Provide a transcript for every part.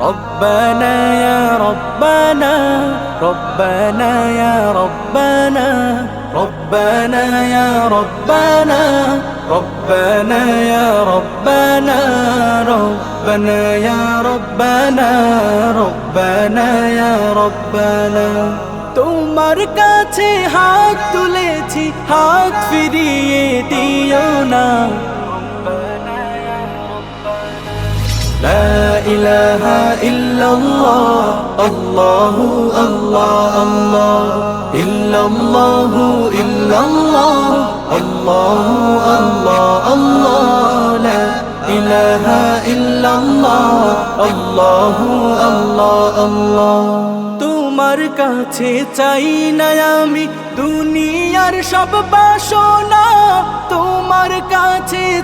ربنا يا ربنا ربنا يا ربنا ربنا يا ربنا ربنا يا ربنا ربنا يا ربنا ربنا يا ربنا তোমার কাছে হাত তুলেছি হাত ফিরিয়ে দিও না ইহ ইহু আল্লাহু আল্লাহ আল্লাহ ইল্লাল্লাহু ইল্লাল্লাহ, আল্লাহ আল্লাহ লা তোমার কাছে চাই না আমি দুনিয়ার সব বাসনা, তোমার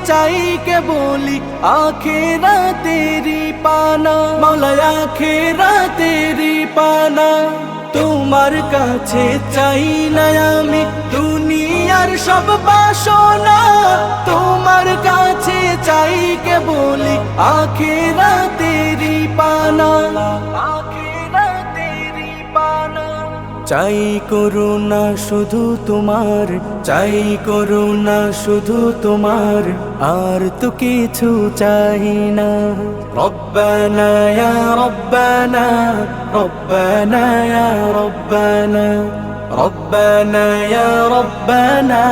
চাই কে বলি, আখেরা তেরি পানা। মালয়া আখেরা তেরি পানা। তোমার কাছে চাই না আমি দুনিয়ার সব বাসনা। তোমার কাছে চাই কে বলি, আখেরা চাই করুণা শুধু তোমার চাই করুণা শুধু তোমার আর তো কিছু চাই না রব্বানা ইয়া রব্বানা রব্বানা ইয়া রব্বানা ربنا يا ربنا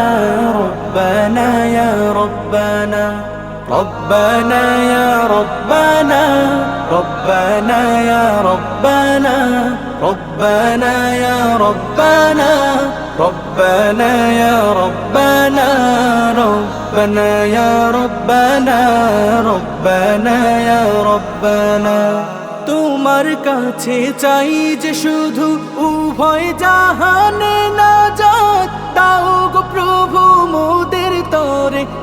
ربنا يا ربنا ربنا يا ربنا ربنا يا ربنا ربنا يا ربنا ربنا يا ربنا ربنا يا ربنا ربنا يا ربنا তোমার কাছে চাই যে শুধু উভয় জাহানে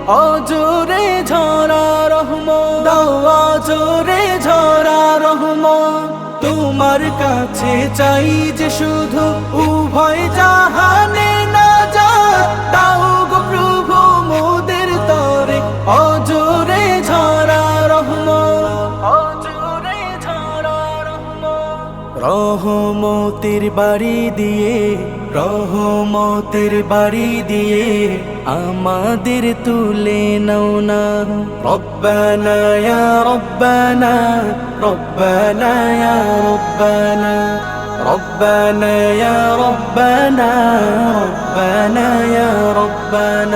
অজরে ঝরা রহম দাও অজরে ঝরা রহম তোমার কাছে চাই যে শুধু উভয় জাহানে না যাত দাও গো প্রভু মোদের তরে, অজরে ঝরা রহম অজরে ঝরা রহম রহমতের বাড়ি দিয়ে, রহমতের বাড়ি দিয়ে আমাদের তুলে নাও না রব্বানা ইয়া রব্বানা রব্বানা ইয়া রব্বানা ربنا يا ربنا ربنا يا ربنا